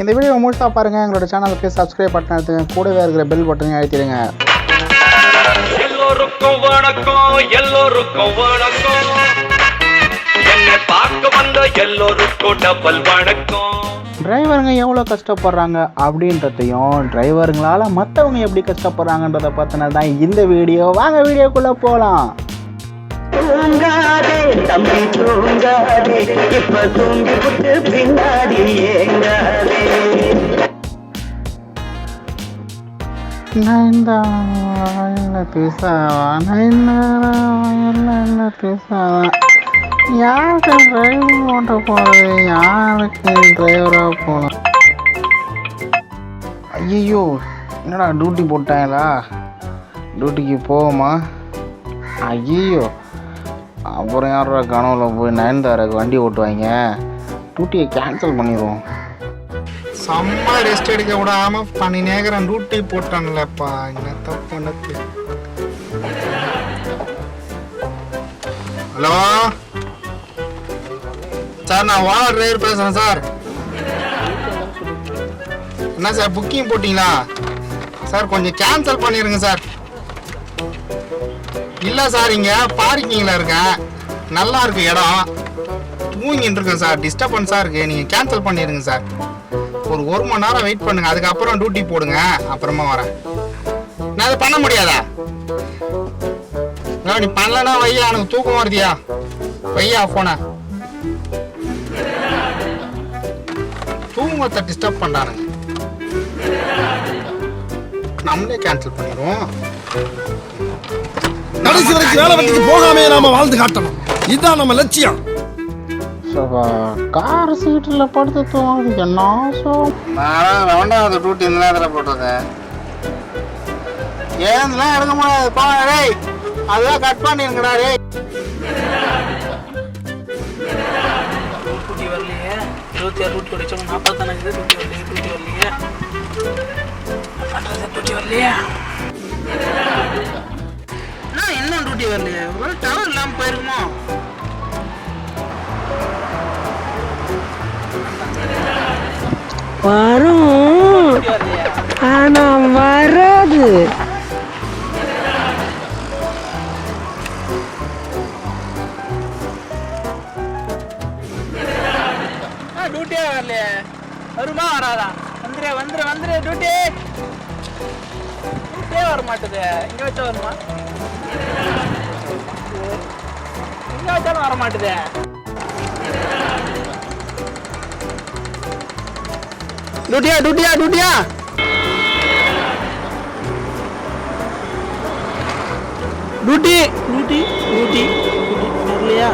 இந்த வீடியோ முழுசாக பாருங்கள் எங்களோட சேனலுக்கு சப்ஸ்கிரைப் பட்டன் எடுத்துங்க கூடவே இருக்கிற பெல் பட்டனையும் அழுத்திடுங்க. எல்லோருக்கும் வணக்கம் எல்லோருக்கும் வணக்கம். என்னை பார்க்க வந்த எல்லோருக்கும் டபுள் வணக்கம். டிரைவருங்க எவ்வளோ கஷ்டப்படுறாங்க அப்படின்றதையும் டிரைவருங்களால் மற்றவங்க எப்படி கஷ்டப்படுறாங்கன்றதை பற்றின தான் இந்த வீடியோ வாங்க வீடியோக்குள்ளே போகலாம் தூங்காதே தம்பி தூங்காதே. இப்ப தூங்கி புட்டு பின்னாடி ஏங்காதே. என்ன யாருக்கு டிரைவிங் ஓட்ட போகிறது யாருக்கு டிரைவராக போகலாம் ஐயோ என்னடா டியூட்டி போட்டாங்களா? டியூட்டிக்கு போவோமா? ஐயோ அப்புறம் யாரா கனவுல போய் நயன்தாராக்கு வண்டி ஓட்டுவாங்க? டூட்டியை கேன்சல் பண்ணிடுவோம் செம்ம ரெஸ்ட் எடுக்க விடாம பண்ணி நேரம் டூட்டி போட்டான்லப்பா. என்ன தப்பு எனக்கு ஹலோ? சார் நான் ஓனர் டிரைவர் பேசுறேன் சார். என்ன சார் புக்கிங் போட்டிங்களா? சார் கொஞ்சம் கேன்சல் பண்ணிடுங்க சார். இல்லை சார் இங்கே பார்க்கிங்கில் இருக்கேன். நல்லா இருக்கு இடம். தூங்கிட்டு இருக்கேன் சார். டிஸ்டர்பன்ஸாக இருக்குது நீங்கள் கேன்சல் பண்ணிடுங்க சார். ஒரு ஒரு மணி நேரம் வெயிட் பண்ணுங்க. அதுக்கப்புறம் டியூட்டி போடுங்க. அப்புறமா வரேன். நான் அதை பண்ண முடியாதா? நீ பண்ணலன்னா வையா? எனக்கு தூக்கம் வருதியா? வையா போன தூங்கத்தை டிஸ்டர்ப் பண்றானுங்க. நம்மளே கேன்சல் பண்ணிடுவோம். கடைசி வரைக்கும் வேலை வெட்டிக்கு போகாமே நாம வாழ்ந்து காட்டணும். இதுதான் நம்ம லட்சியம். கார் சீட்டில் படுத்து தூங்குது என்ன சோ நான் ரெண்டாவது டியூட்டி இந்த நேரத்தில் போட்டிருக்கேன் ஏன்லாம் எடுக்க முடியாது. போங்க டேய். அதெல்லாம் கட் பண்ணிருங்கடா டேய். டூட்டி வரலையே. இருபத்தி ஆறு டூட்டி அடிச்சோம் நாற்பத்தானு டூட்டி வரலையே. டூட்டி வரலையே. வரலையே அண்ணா, என்ன டூட்டி வரலையே ஒரு டவர் இல்லாமல் போயிருக்குமோ வரும். ஆனா வராது. டியூட்டியே வரலையே. வருமா வராதா? வந்துரு வந்துரு வந்துரு டியூட்டி டியூட்டியே வர மாட்டுது. இங்க வச்சா வருமா? இங்க வச்சாலும் வர மாட்டுதே. டூட்டியா டூட்டியா டியூட்டியா டூட்டி டூட்டி டூட்டி வரலையா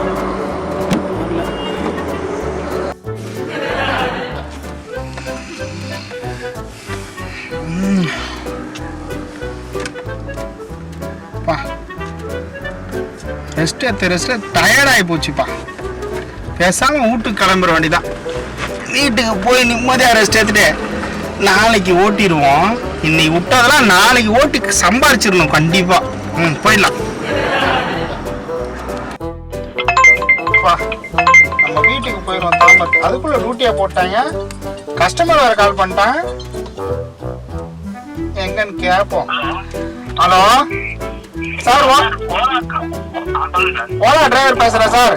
ரெஸ்ட் எடுத்து ரெஸ்ட் டயர்டாகி போச்சுப்பா. பேசாம வீட்டுக்கு கிளம்புற வேண்டிதான். வீட்டுக்கு போய் நிம்மதியாக ரெஸ்ட் எடுத்துட்டு நாளைக்கு ஓட்டிடுவோம். இன்னைக்கு விட்டதெல்லாம் நாளைக்கு ஓட்டி சம்பாரிச்சிடணும் கண்டிப்பா. ம் போயிடலாம். நம்ம வீட்டுக்கு போயிடுவோம் அதுக்குள்ள டியூட்டியை போட்டாங்க. கஸ்டமர் வேற கால் பண்ணிட்டேன். எங்கன்னு கேட்போம் ஹலோ சார் வா. ஓலா டிரைவர் பேசுறேன் சார்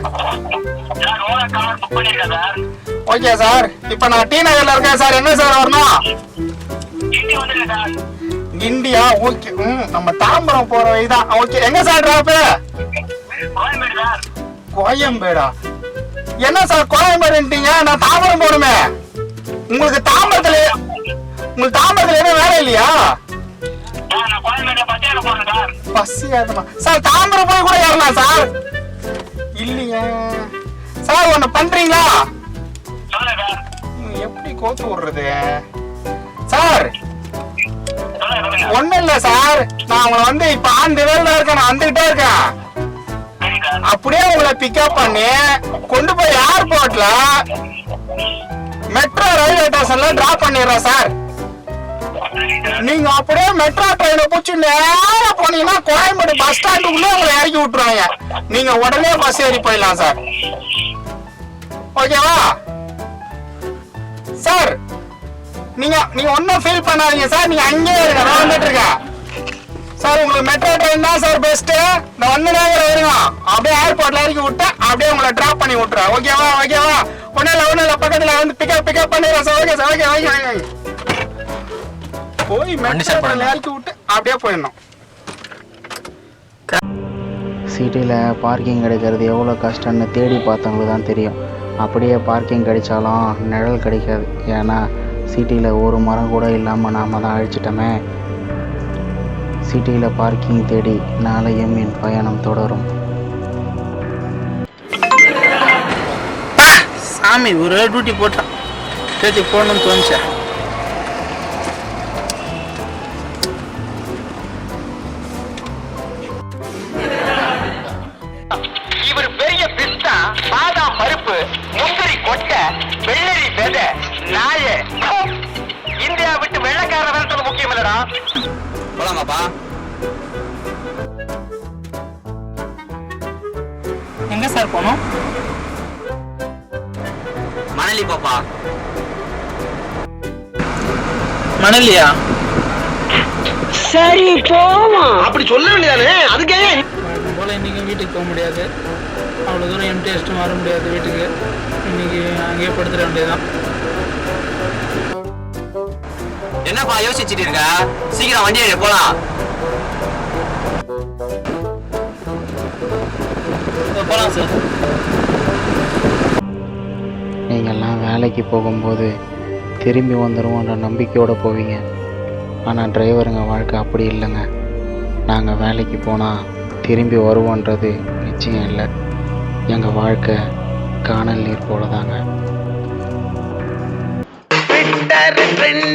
ஓகே சார். இப்போ நான் டி நகர்ல இருக்கேன் சார் என்ன சார் வரணும்? இந்தியா ஓகே ம் நம்ம தாம்பரம் போற வழிதான். ஓகே எங்க சார் டிராப்பு கோயம்பேடா என்ன சார் கோயம்பேடுன்ட்டீங்க? நான் தாம்பரம் போகணுமே. உங்களுக்கு தாம்பரத்துல உங்களுக்கு தாம்பரத்துல எதுவும் வேலை இல்லையா? பஸ் ஏறணுமா சார் தாம்பரம் போய் கூட ஏறலாம் சார். இல்லையே. சார் ஒண்ணு பண்றீங்களா? எப்படி கோத்து விடுறது? சார் ஒண்ணும் இல்ல சார். நான் உங்களை வந்து இப்ப ஆண்டு வேலை இருக்கேன் நான் வந்துகிட்டே இருக்கேன். அப்படியே உங்களை பிக்கப் பண்ணி கொண்டு போய் ஏர்போர்ட்ல மெட்ரோ ரயில்வே ஸ்டேஷன்ல டிராப் பண்ணிடுறேன் சார். நீங்க அப்படியே மெட்ரோ ட்ரெயினை பிடிச்சி நேரம் போனீங்கன்னா கோயம்பேடு பஸ் ஸ்டாண்டுக்குள்ளே உங்களை இறக்கி விட்டுருவாங்க. நீங்க உடனே பஸ் ஏறி போயிடலாம் சார் ஓகேவா சார் நீங்க நீங்க ஒன்றும் ஃபீல் பண்ணாதீங்க சார் நீங்க அங்கேயே இருங்க நான் வந்துட்டு இருக்கேன். சார் உங்களுக்கு மெட்ரோ ட்ரெயின் தான் சார் பெஸ்ட் நான் ஒன்னு நேரம் வருங்க அப்படியே ஏர்போர்ட்ல இறக்கி விட்டு அப்படியே உங்களை டிராப் பண்ணி விட்டுறேன் ஓகேவா ஓகேவா ஒன்னும் இல்லை ஒன்னும் இல்லை. பக்கத்துல வந்து பிக்கப் பிக்கப் பண்ணிடுறேன் sir okay sir okay okay okay போய் இறக்கி விட்டு அப்படியே போயிடணும். சிட்டியில் பார்க்கிங் கிடைக்கிறது எவ்வளோ கஷ்டம்னு தேடி பார்த்தவங்களுக்கு தான் தெரியும். அப்படியே பார்க்கிங் கிடைச்சாலும் நிழல் கிடைக்காது. ஏன்னா சிட்டியில் ஒரு மரம் கூட இல்லாமல் நாம் தான் அழிச்சிட்டோமே. சிட்டியில் பார்க்கிங் தேடி நாளையும் என் பயணம் தொடரும். சாமி ஒரு டியூட்டி போட்டான் சேர்த்து போடணும்னு தோணுச்சா? நாய இந்தியா விட்டு வெள்ளக்கார வரது முக்கியம் இல்லடா போலாமாப்பா? எங்க சார் போனோம் மணலி பாப்பா மணலியா? சரி போவோம். அப்படி சொல்ல வேண்டியதானே? அதுக்கே வழக்கம் போல் இன்றைக்கி வீட்டுக்கு போக முடியாது. அவ்வளோ தூரம் எம்டி அடிச்சுட்டு வர முடியாது வீட்டுக்கு. இன்னைக்கு அங்கேயே படுத்துட வேண்டியதுதான். என்னப்பா யோசிச்சுட்டு இருக்க? சீக்கிரம் வண்டி போலாம். போகலாம் சார் நீங்கள்லாம் வேலைக்கு போகும்போது திரும்பி வந்துடுவோன்ற நம்பிக்கையோடு போவீங்க. ஆனால் டிரைவருங்க வாழ்க்கை அப்படி இல்லைங்க. நாங்கள் வேலைக்கு போனால் திரும்பி வருவோன்றது நிச்சயம் இல்லை. எங்கள் வாழ்க்கை காணல் நீர் போல தாங்க ட்ரெண்ட்